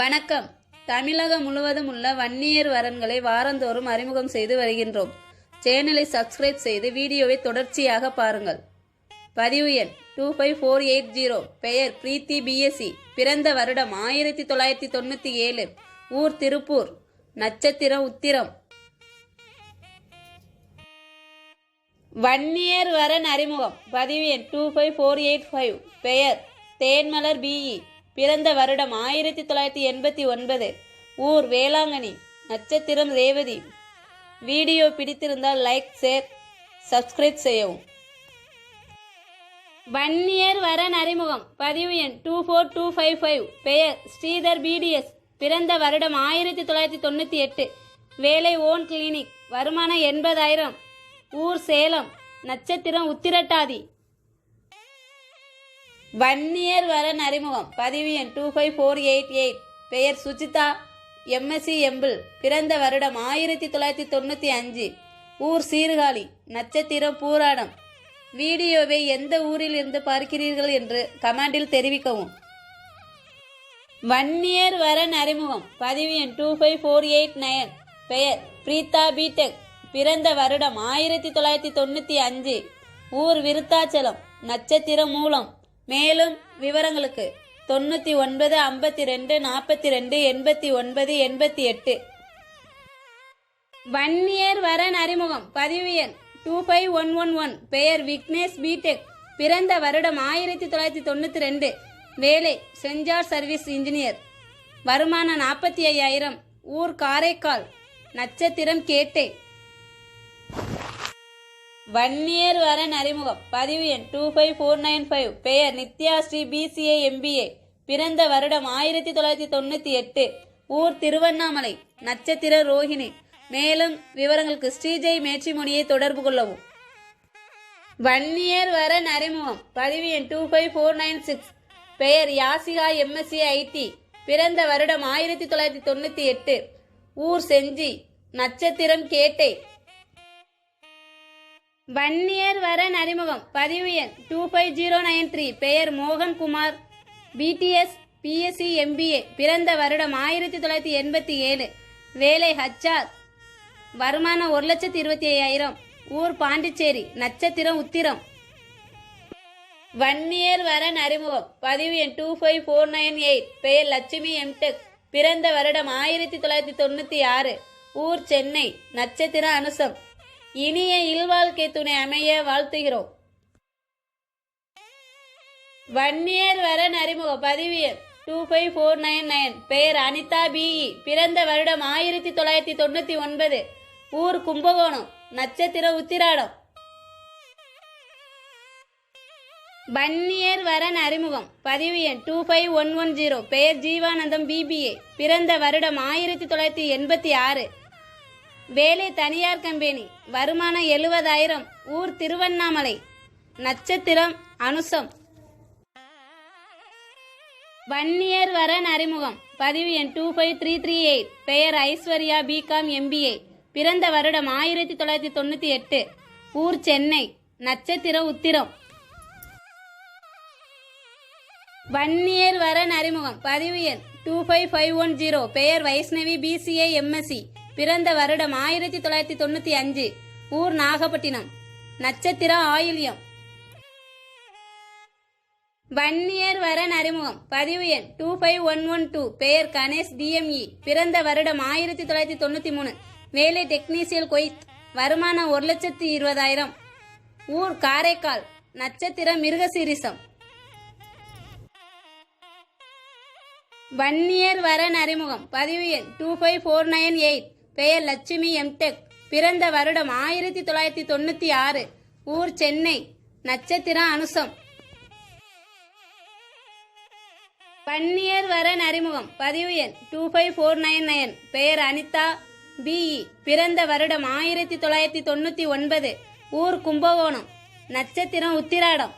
வணக்கம். தமிழகம் முழுவதும் உள்ள வன்னியர் வரன்களை வாரந்தோறும் அறிமுகம் செய்து வருகின்றோம். சேனலை சப்ஸ்கிரைப் செய்து வீடியோவை தொடர்ச்சியாக பாருங்கள். பதிவு எண் two five four eight zero பெயர் பிரீத்தி பிஎஸ்சி பிறந்த வருடம் ஆயிரத்தி தொள்ளாயிரத்தி தொண்ணூற்றி ஏழு ஊர் திருப்பூர் நட்சத்திரம் உத்திரம். வன்னியர் வரன் அறிமுகம். பதிவு எண் two five four eight five பெயர் தேன்மலர் பிஇ பிறந்த வருடம் ஆயிரத்தி தொள்ளாயிரத்தி எண்பத்தி ஒன்பது. ஊர் வேளாங்கண்ணி நட்சத்திரம் ரேவதி. வீடியோ பிடித்திருந்தால் லைக் ஷேர் சப்ஸ்கிரைப் செய்யவும். வன்னியர் வரன் அறிமுகம் பதிவு எண் two four two five five பெயர் ஸ்ரீதர் பிடிஎஸ் பிறந்த வருடம் ஆயிரத்தி தொள்ளாயிரத்தி தொண்ணூற்றி எட்டு. வேலை ஓன் கிளினிக் வருமானம் எண்பதாயிரம். ஊர் சேலம். நட்சத்திரம் உத்திரட்டாதி. வன்னியர் வரன் அறிமுகம் பதிவு எண் two five four eight eight பெயர் சுஜிதா எம்எஸ்சி எம்பிள் பிறந்த வருடம் ஆயிரத்தி தொள்ளாயிரத்தி தொண்ணூற்றி அஞ்சு. ஊர் சீர்காழி நட்சத்திரம் பூராடம். வீடியோவை எந்த ஊரில் இருந்து பார்க்கிறீர்கள் என்று கமெண்டில் தெரிவிக்கவும். வன்னியர் வரன் அறிமுகம் பதிவு எண் two five four eight nine பெயர் பிரீதா பீடெக் பிறந்த வருடம் ஆயிரத்தி தொள்ளாயிரத்தி தொண்ணூற்றி அஞ்சு. ஊர் விருத்தாச்சலம் நட்சத்திரம் மூலம். மேலும் விவரங்களுக்கு தொண்ணூற்றி ஒன்பது ஐம்பத்தி ரெண்டு நாற்பத்தி ரெண்டு எண்பத்தி ஒன்பது எண்பத்தி எட்டு. வன்னியர் வரன் அறிமுகம். பதிவு எண் two five one one one. பெயர் விக்னேஷ் பிடெக் பிறந்த வருடம் ஆயிரத்தி தொள்ளாயிரத்தி தொண்ணூற்றி ரெண்டு வேலை செஞ்சார் சர்வீஸ் இன்ஜினியர். வருமானம் நாற்பத்தி ஐயாயிரம். ஊர் காரைக்கால். நட்சத்திரம் கேட்டே. வன்னியர் வரன் அறிமுகம் பதிவு எண் two five four nine five பெயர் நித்யா ஸ்ரீ பிசிஏ எம்பிஏ பிறந்த வருடம் ஆயிரத்தி தொள்ளாயிரத்தி தொண்ணூற்றி எட்டு. ஊர் திருவண்ணாமலை. நட்சத்திர ரோஹிணி மேலும் விவரங்களுக்கு ஸ்ரீஜெய் மேட்சிமொழியை தொடர்பு கொள்ளவும். வன்னியர் வரன் அறிமுகம் பதிவு எண் two five four nine six பெயர் யாசிகா எம்எஸ்சி ஐடி பிறந்த வருடம் ஆயிரத்தி தொள்ளாயிரத்தி தொண்ணூற்றி எட்டு. ஊர் செஞ்சி. நட்சத்திரம் கேட்டை. வன்னியர் வரன் அறிமுகம் பதிவு எண் two five zero nine three பெயர் மோகன்குமார். பிடிஎஸ் பிஎஸ்சி எம்பிஏ பிறந்த வருடம் ஆயிரத்தி தொள்ளாயிரத்தி எண்பத்தி ஏழு. வேலை ஹச்சார் வருமானம் ஒரு லட்சத்தி இருபத்தி ஐயாயிரம். ஊர் பாண்டிச்சேரி. நட்சத்திரம் உத்திரம். வன்னியர் வரன் அறிமுகம் பதிவு எண் two five four nine eight பெயர் லட்சுமி எம்டெக் பிறந்த வருடம் ஆயிரத்தி தொள்ளாயிரத்தி தொண்ணூற்றி ஆறு. ஊர் சென்னை. நட்சத்திர அனுசம். இனிய இல்வாழ்க்கை துணை அமைய வாழ்த்துகிறோம். வன்னியர் வரன் அறிமுகம் பதிவு எண் two five four nine nine பெயர் அனிதா பிஇ பிறந்த வருடம் ஆயிரத்தி தொள்ளாயிரத்தி தொண்ணூற்றி ஒன்பது ஊர் கும்பகோணம் நட்சத்திர உத்திராடம். வன்னியர் வரன் அறிமுகம் பதிவு எண் two five one one zero பெயர் ஜீவானந்தம் பிபிஏ பிறந்த வருடம் ஆயிரத்தி தொள்ளாயிரத்தி எண்பத்தி ஆறு வேலை தனியார் கம்பெனி. வருமானம் எழுபதாயிரம். ஊர் திருவண்ணாமலை. நட்சத்திரம் அனுசம். வன்னியர் வரன் அறிமுகம். பதிவு எண் two five three three eight பெயர் ஐஸ்வர்யா பிகாம் எம்பிஏ பிறந்த வருடம் ஆயிரத்தி தொள்ளாயிரத்தி தொண்ணூற்றி எட்டு. ஊர் சென்னை. நட்சத்திரம் உத்திரம். வன்னியர் வரன் அறிமுகம். பதிவு எண் two five five one zero பெயர் வைஷ்ணவி பிசிஏ எம்எஸ்சி பிறந்த வருடம் ஆயிரத்தி தொள்ளாயிரத்தி தொண்ணூற்றி அஞ்சு. ஊர் நாகப்பட்டினம். நட்சத்திரம் ஆயில்யம். வன்னியர் வரன் அறிமுகம் பதிவு எண் two five one one two பெயர் கணேஷ் டிஎம்இ பிறந்த வருடம் ஆயிரத்தி தொள்ளாயிரத்தி தொண்ணூற்றி மூணு. வேலை டெக்னீசியல் கொய்த் வருமானம் ஒரு லட்சத்தி இருபதாயிரம். ஊர் காரைக்கால். நட்சத்திரம் மிருகசீரிசம். வன்னியர் வரன் அறிமுகம் பதிவு எண் two five four nine eight பெயர் லட்சுமி எம்டெக் பிறந்த வருடம் ஆயிரத்தி தொள்ளாயிரத்தி தொண்ணூற்றி ஆறு. ஊர் சென்னை. நட்சத்திரம் அனுசம். பன்னியர் வரன் அறிமுகம் பதிவு எண் two five four nine nine பெயர் அனிதா பிஇ பிறந்த வருடம் ஆயிரத்தி தொள்ளாயிரத்தி தொண்ணூற்றி ஒன்பது. ஊர் கும்பகோணம். நட்சத்திரம் உத்திராடம்.